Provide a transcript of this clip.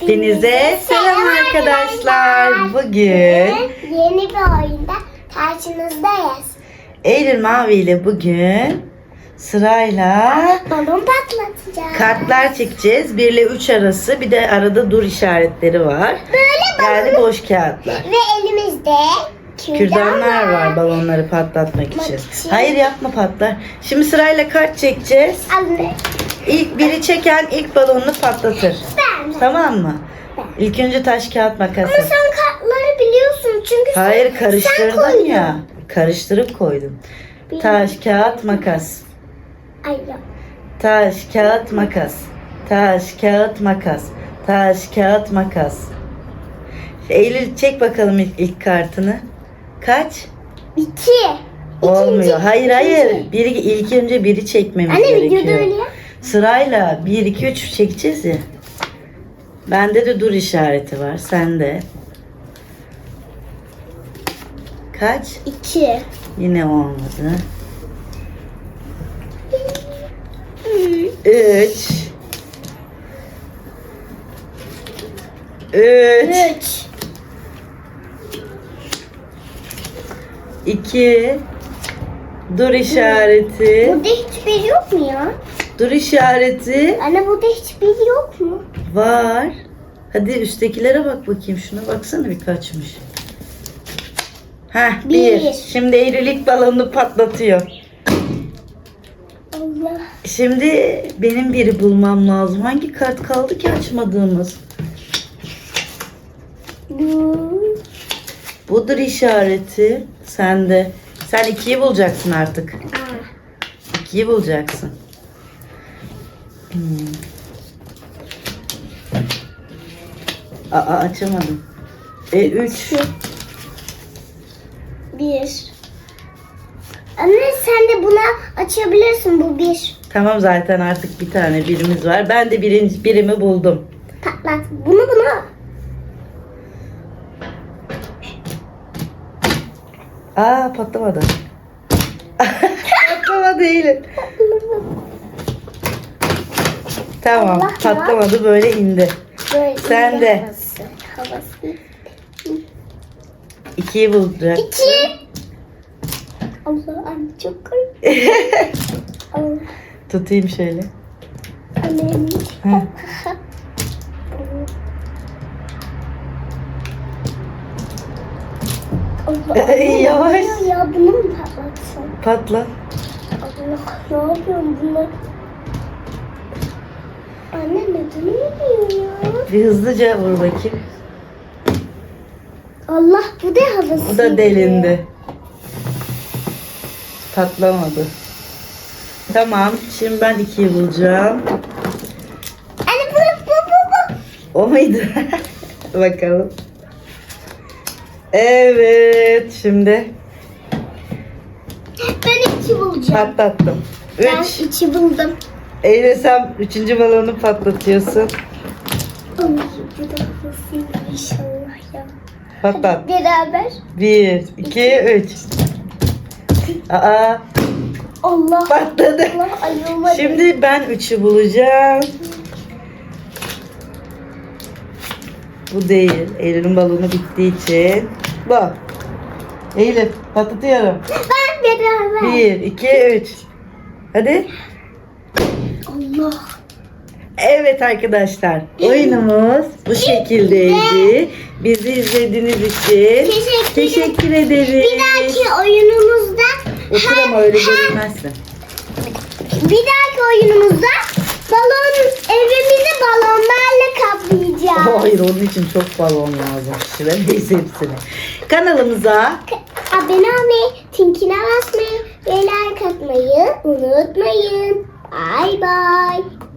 Hepinize selam arkadaşlar. Bugün yeni bir oyunda karşınızdayız. Eylül Mavi ile bugün sırayla Balon patlatacağız. kartlar çekeceğiz. 1 ile 3 arası bir de arada dur işaretleri var. Böyle balon Yani boş kağıtlar. ve elimizde Kürdanlar var balonları patlatmak için. için. Hayır yapma patlar. Şimdi sırayla kart çekeceğiz. Anne. İlk biri çeken ilk balonunu patlatır. Ben. Tamam mı? İlk önce taş kağıt makas. Ama sen kartları biliyorsun çünkü sen- Hayır sen karıştırdın koydun. ya. Karıştırıp koydum. Taş, kağıt, makas. Ay yok. Taş, kağıt, makas. Taş, kağıt, makas. Taş, kağıt, makas. Eylül çek bakalım ilk, ilk kartını. Kaç? İki. Olmuyor. İkinci- hayır hayır. ikinci. Biri, ilk önce biri çekmemiz Anne gerekiyor. videoda öyle ya. Sırayla 1, 2, 3 çekeceğiz ya. Bende de dur işareti var. Sende. Kaç? İki. Yine olmadı. Hmm. 3 3 Üç. 2 Dur işareti. Burada hiçbir yok mu ya? Dur işareti Anne burada hiçbir yok mu? var. Hadi üsttekilere bak bakayım. Şuna baksana bir kaçmış. Heh bir. Bir. Şimdi Eylül ilk balonunu patlatıyor. Allah. Şimdi benim biri bulmam lazım. Hangi kart kaldı ki açmadığımız? Dur. Budur işareti. Sende. Sen ikiyi bulacaksın artık. Aa. İkiyi bulacaksın. Hmm. Aa açamadım. E 3. Bir. Anne sen de buna açabilirsin bu bir. Tamam zaten artık bir tane birimiz var. Ben de birinci birimi buldum. Patlat. Bunu buna. Aa patlamadı. patlamadı Eylül. Tamam Allah patlamadı böyle indi. Böyle Sen ince de. Havası. havası. İkiyi bulacak. İki. Allah anne çok korkuyorum. Allah Tutayım şöyle. Allah Ey, yavaş. Ya, ya bunu mu patlatsın? Patla. Allah ne yapıyorum bunlar? Anne neden oluyor ya? Bir hızlıca vur bakayım. Allah bu da havası. Bu da delindi. Patlamadı. Tamam. Şimdi ben ikiyi bulacağım. Anne bu bu bu bu. O muydu? Bakalım. Evet. Şimdi Ben iki bulacağım. patlattım. Ben Üç. iki buldum. Eyle sen üçüncü balonu patlatıyorsun. İnşallah ya. Patlat. Beraber. Bir, iki, üç. Aa Allah. patladı. Allah ayılmadı. Şimdi ben üçü bulacağım. Bu değil. Eylül'ün balonu bittiği için. Bu. Eylül patlatıyorum. Ben beraber. Bir, iki, üç. Hadi. Allah. Evet arkadaşlar. Oyunumuz bu şekildeydi. Bizi izlediğiniz için Teşekkür, teşekkür ederiz. Bir dahaki oyunumuzda Otur ama öyle görünmezsin. bir dahaki oyunumuzda balon evimizi balonlarla kaplayacağız. Hayır onun için çok balon lazım. Şiremeyiz hepsini. Kanalımıza Abone olmayı, tinkine basmayı ve like atmayı unutmayın. Bye bye.